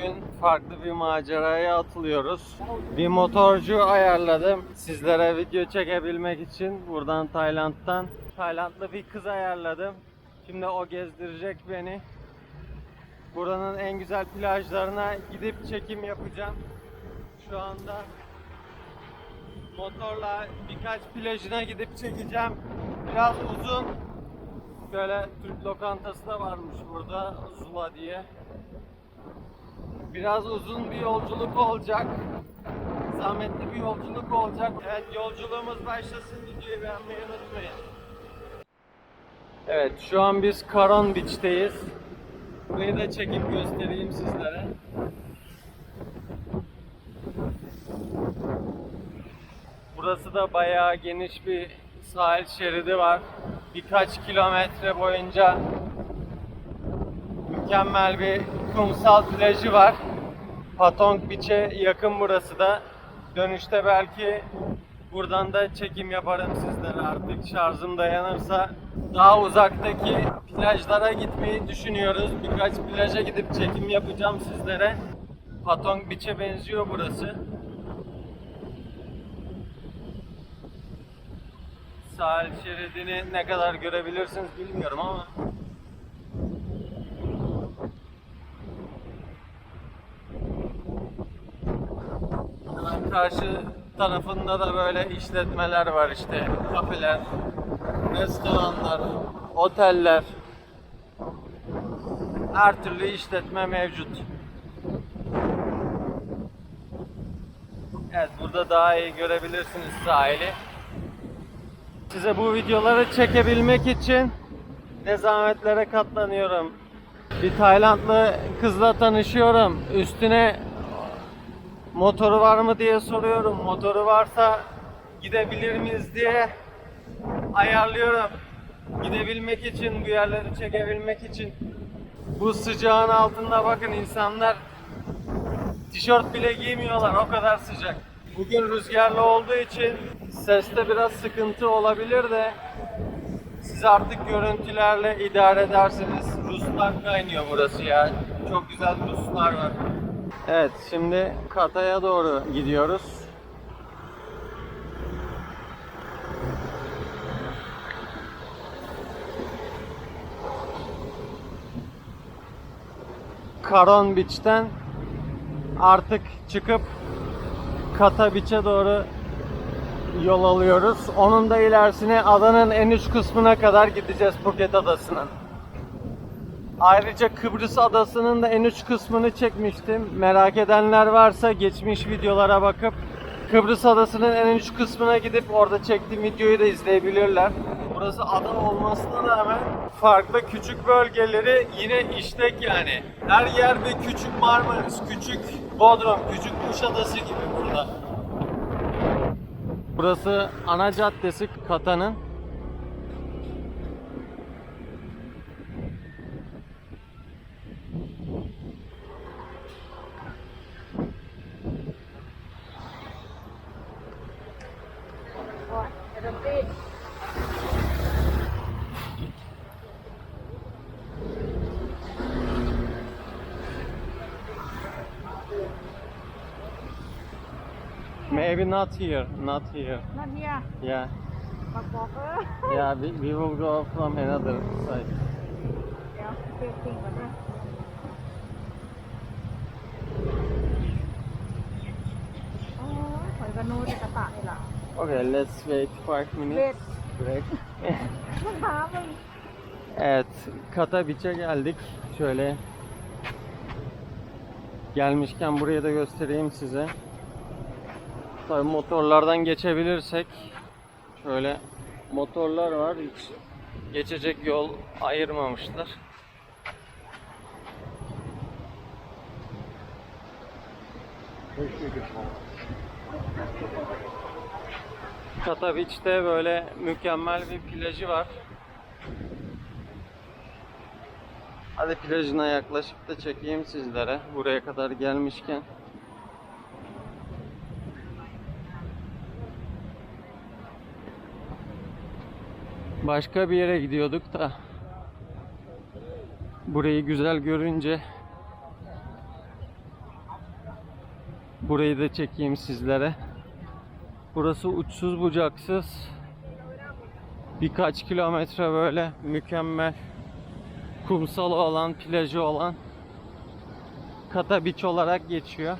Bugün farklı bir maceraya atılıyoruz. Bir motorcu ayarladım. Sizlere video çekebilmek için buradan Tayland'dan. Taylandlı bir kız ayarladım. Şimdi o gezdirecek beni. Buranın en güzel plajlarına gidip çekim yapacağım. Şu anda motorla birkaç plajına gidip çekeceğim. Biraz uzun. Böyle Türk lokantası da varmış burada Zula diye. Biraz uzun bir yolculuk olacak. Zahmetli bir yolculuk olacak. Evet yolculuğumuz başlasın. Videoyu beğenmeyi unutmayın. Evet şu an biz Karon Beach'teyiz. Burayı da çekip göstereyim sizlere. Burası da bayağı geniş bir sahil şeridi var. Birkaç kilometre boyunca mükemmel bir kumsal plajı var. Patong Beach'e yakın burası da. Dönüşte belki buradan da çekim yaparım sizlere artık şarjım dayanırsa. Daha uzaktaki plajlara gitmeyi düşünüyoruz. Birkaç plaja gidip çekim yapacağım sizlere. Patong Beach'e benziyor burası. Sahil şeridini ne kadar görebilirsiniz bilmiyorum ama Hemen karşı tarafında da böyle işletmeler var işte. Kafeler, restoranlar, oteller. Her türlü işletme mevcut. Evet burada daha iyi görebilirsiniz sahili. Size bu videoları çekebilmek için ne zahmetlere katlanıyorum. Bir Taylandlı kızla tanışıyorum. Üstüne motoru var mı diye soruyorum. Motoru varsa gidebilir miyiz diye ayarlıyorum. Gidebilmek için, bu yerleri çekebilmek için. Bu sıcağın altında bakın insanlar tişört bile giymiyorlar o kadar sıcak. Bugün rüzgarlı olduğu için seste biraz sıkıntı olabilir de siz artık görüntülerle idare ederseniz Ruslar kaynıyor burası ya. Çok güzel Ruslar var. Evet şimdi Kata'ya doğru gidiyoruz. Karon Beach'ten artık çıkıp Kata Beach'e doğru yol alıyoruz. Onun da ilerisine adanın en üst kısmına kadar gideceğiz Phuket Adası'nın. Ayrıca Kıbrıs Adası'nın da en uç kısmını çekmiştim. Merak edenler varsa geçmiş videolara bakıp Kıbrıs Adası'nın en uç kısmına gidip orada çektiğim videoyu da izleyebilirler. Burası ada olmasına rağmen farklı küçük bölgeleri yine işlek yani. Her yer bir küçük Marmaris, küçük Bodrum, küçük Kuşadası gibi burada. Burası ana caddesi Kata'nın. Maybe not here, not here. Not here. Yeah. yeah, we, we will go from another side. Yeah, Okay, let's wait five minutes. Break. evet, Kata Beach'e geldik. Şöyle gelmişken buraya da göstereyim size. Tabii motorlardan geçebilirsek şöyle motorlar var. Hiç geçecek yol ayırmamışlar. Teşekkür ederim. Beach'te böyle mükemmel bir plajı var. Hadi plajına yaklaşıp da çekeyim sizlere. Buraya kadar gelmişken. Başka bir yere gidiyorduk da burayı güzel görünce Burayı da çekeyim sizlere. Burası uçsuz bucaksız. Birkaç kilometre böyle mükemmel kumsalı olan, plajı olan Kata Beach olarak geçiyor.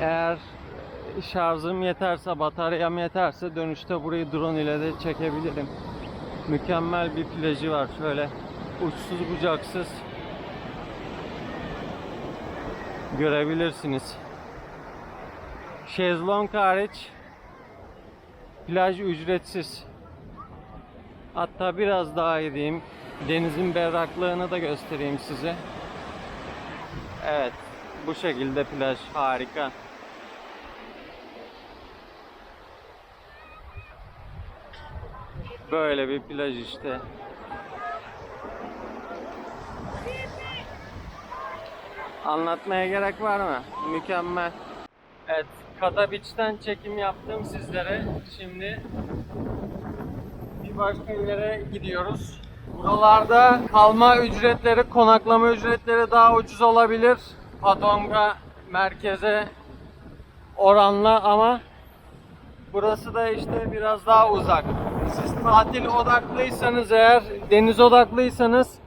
Eğer şarjım yeterse, bataryam yeterse dönüşte burayı drone ile de çekebilirim. Mükemmel bir plajı var şöyle uçsuz bucaksız görebilirsiniz. Şezlong hariç plaj ücretsiz. Hatta biraz daha gideyim. Denizin berraklığını da göstereyim size. Evet, bu şekilde plaj harika. Böyle bir plaj işte. Anlatmaya gerek var mı? Mükemmel. Evet, Kata Beach'ten çekim yaptım sizlere. Şimdi bir başka yere gidiyoruz. Buralarda kalma ücretleri, konaklama ücretleri daha ucuz olabilir. Patonga merkeze oranla ama burası da işte biraz daha uzak. Siz tatil odaklıysanız eğer, deniz odaklıysanız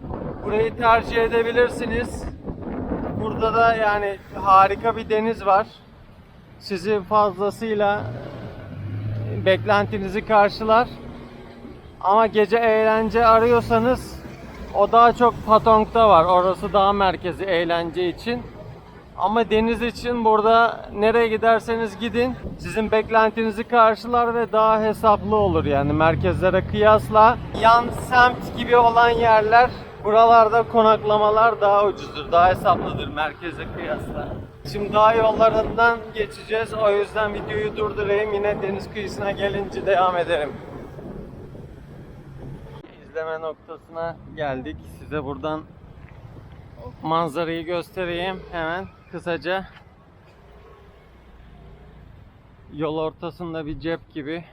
burayı tercih edebilirsiniz. Burada da yani harika bir deniz var. Sizi fazlasıyla beklentinizi karşılar. Ama gece eğlence arıyorsanız o daha çok Patong'da var. Orası daha merkezi eğlence için. Ama deniz için burada nereye giderseniz gidin sizin beklentinizi karşılar ve daha hesaplı olur yani merkezlere kıyasla. Yan semt gibi olan yerler buralarda konaklamalar daha ucuzdur, daha hesaplıdır merkeze kıyasla. Şimdi dağ yollarından geçeceğiz. O yüzden videoyu durdurayım. Yine deniz kıyısına gelince devam ederim. İzleme noktasına geldik. Size buradan manzarayı göstereyim hemen kısaca. Yol ortasında bir cep gibi.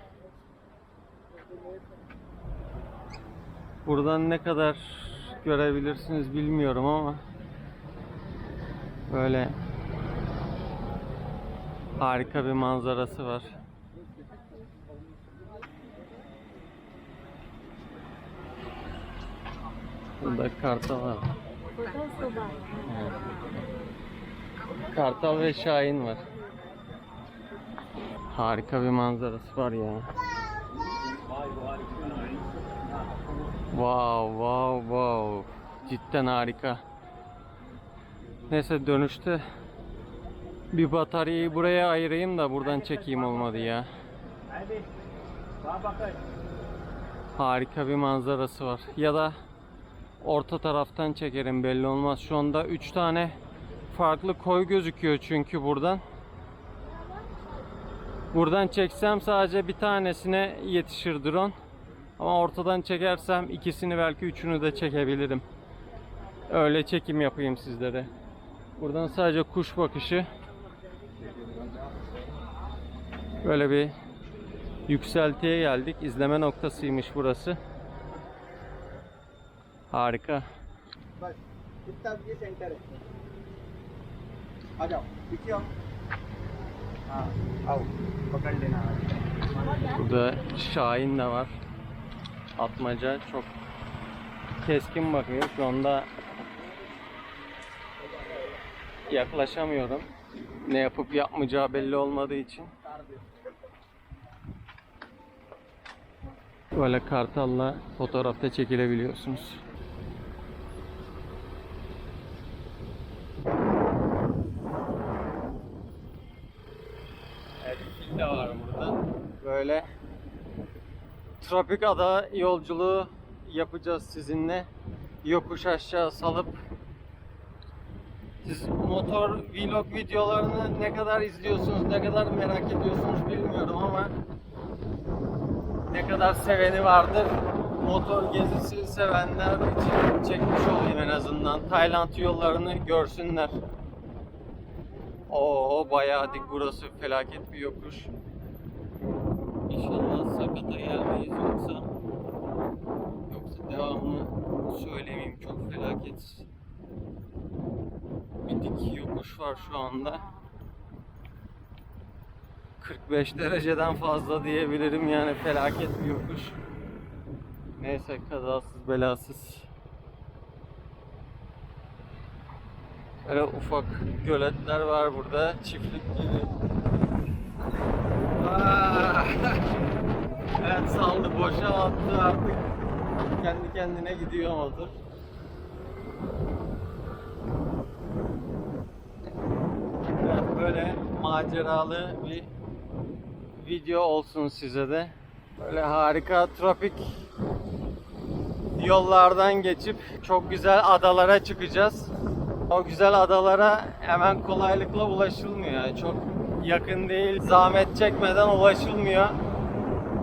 Buradan ne kadar görebilirsiniz bilmiyorum ama böyle harika bir manzarası var. Burada kartal var. Kartal ve Şahin var. Harika bir manzarası var ya. Wow, wow, wow. Cidden harika. Neyse dönüşte bir bataryayı buraya ayırayım da buradan çekeyim olmadı ya. Harika bir manzarası var. Ya da orta taraftan çekerim belli olmaz. Şu anda 3 tane farklı koy gözüküyor çünkü buradan. Buradan çeksem sadece bir tanesine yetişir drone. Ama ortadan çekersem ikisini belki üçünü de çekebilirim. Öyle çekim yapayım sizlere. Buradan sadece kuş bakışı böyle bir yükseltiye geldik. İzleme noktasıymış burası. Harika. Burada Şahin de var. Atmaca çok keskin bakıyor. Şu anda yaklaşamıyorum. Ne yapıp yapmayacağı belli olmadığı için. Böyle kartalla fotoğrafta çekilebiliyorsunuz. Evet, fil de var burada. Böyle tropik ada yolculuğu yapacağız sizinle. Yokuş aşağı salıp siz motor vlog videolarını ne kadar izliyorsunuz, ne kadar merak ediyorsunuz bilmiyorum ama ne kadar seveni vardır. Motor gezisi sevenler için çekmiş olayım en azından. Tayland yollarını görsünler. Oo bayağı dik burası felaket bir yokuş. İnşallah sakata gelmeyiz yoksa yoksa devamını söylemeyeyim çok felaket. yokuş var şu anda. 45 dereceden fazla diyebilirim yani felaket bir yokuş. Neyse kazasız belasız. Böyle ufak göletler var burada. Çiftlik gibi. Ah! Evet saldı boşa attı artık. Kendi kendine gidiyor motor. Evet, böyle maceralı bir video olsun size de. Böyle harika tropik yollardan geçip çok güzel adalara çıkacağız. O güzel adalara hemen kolaylıkla ulaşılmıyor. Çok yakın değil, zahmet çekmeden ulaşılmıyor.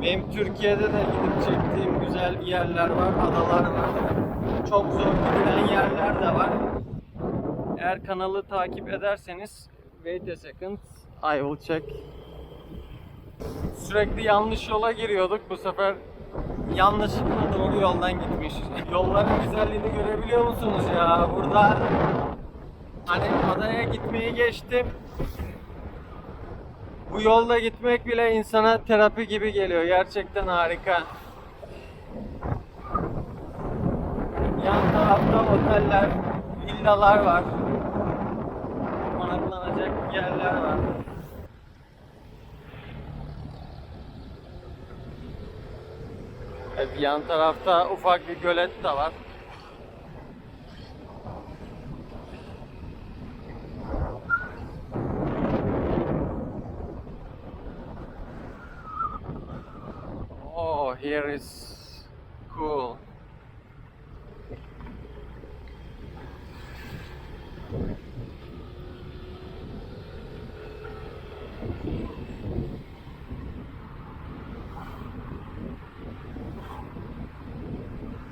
Benim Türkiye'de de gidip çektiğim güzel yerler var, adalar var. Çok zor gidilen yerler de var. Eğer kanalı takip ederseniz wait a second I will check. Sürekli yanlış yola giriyorduk. Bu sefer yanlışlıkla doğru yoldan gitmiş. Yolların güzelliğini görebiliyor musunuz ya? Burada hani adaya gitmeyi geçtim. Bu yolda gitmek bile insana terapi gibi geliyor. Gerçekten harika. Yan tarafta oteller, villalar var. Konaklanacak yerler var. Evet, yan tarafta ufak bir gölet de var. Here is cool.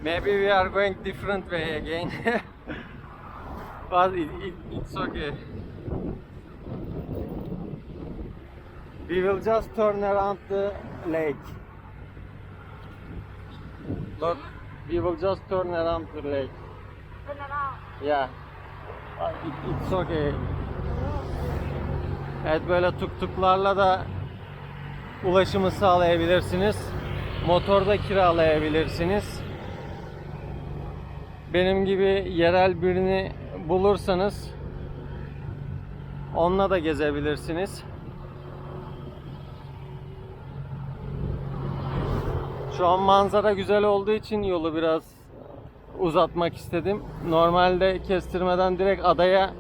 Maybe we are going different way again. but it, it, it's okay. We will just turn around the lake. Look, we will just turn around the lake. Yeah. Uh, it, it's okay. Evet böyle tuktuklarla da ulaşımı sağlayabilirsiniz. Motor da kiralayabilirsiniz. Benim gibi yerel birini bulursanız onunla da gezebilirsiniz. Şu an manzara güzel olduğu için yolu biraz uzatmak istedim. Normalde kestirmeden direkt adaya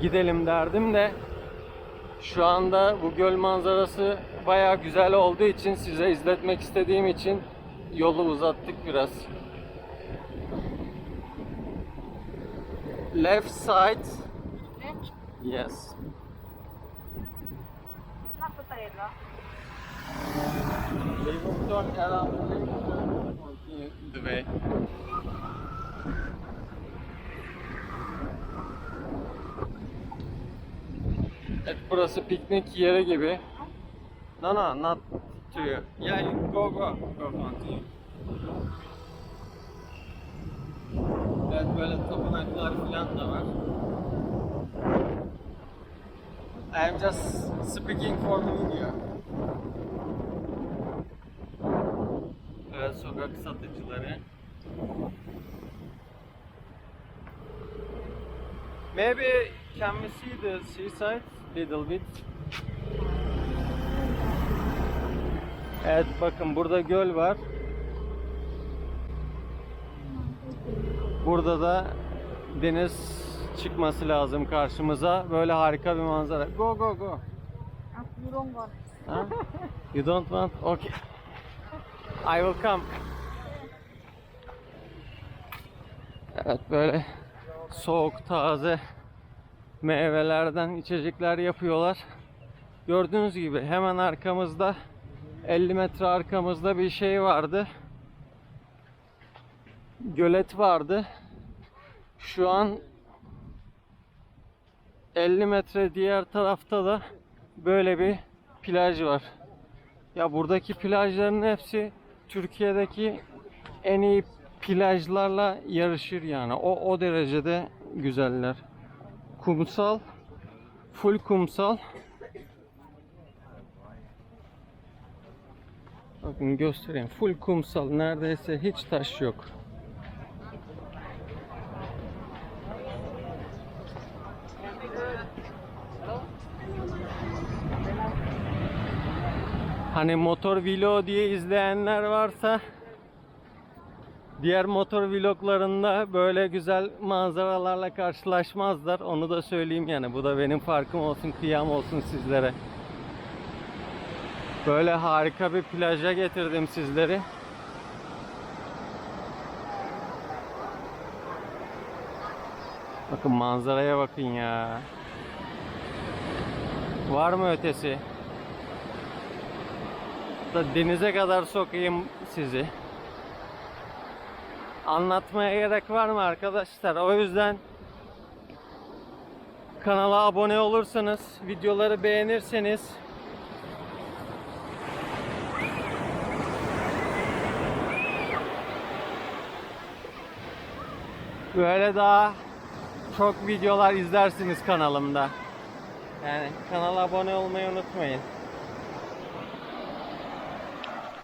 gidelim derdim de şu anda bu göl manzarası bayağı güzel olduğu için size izletmek istediğim için yolu uzattık biraz. Left side. Yes. Nasa tayo na? We will turn around and continue the way. Evet burası piknik yeri gibi. No no not to you. Yeah you go go go continue. Evet böyle tapınaklar falan da var. I'm just speaking for the video. Sokak satıcıları. Maybe can we see the seaside little bit? Evet bakın burada göl var. Burada da deniz çıkması lazım karşımıza. Böyle harika bir manzara. Go go go. Ah, burong ko. Ha? You don't want? Okay. I will come. Evet böyle soğuk taze meyvelerden içecekler yapıyorlar. Gördüğünüz gibi hemen arkamızda 50 metre arkamızda bir şey vardı. Gölet vardı. Şu an 50 metre diğer tarafta da böyle bir plaj var. Ya buradaki plajların hepsi Türkiye'deki en iyi plajlarla yarışır yani. O o derecede güzeller. Kumsal. Full kumsal. Bakın göstereyim. Full kumsal. Neredeyse hiç taş yok. Hani motor vlog diye izleyenler varsa diğer motor vloglarında böyle güzel manzaralarla karşılaşmazlar. Onu da söyleyeyim yani. Bu da benim farkım olsun, kıyam olsun sizlere. Böyle harika bir plaja getirdim sizleri. Bakın manzaraya bakın ya. Var mı ötesi? Da denize kadar sokayım sizi. Anlatmaya gerek var mı arkadaşlar? O yüzden kanala abone olursanız, videoları beğenirseniz böyle daha çok videolar izlersiniz kanalımda. Yani kanala abone olmayı unutmayın.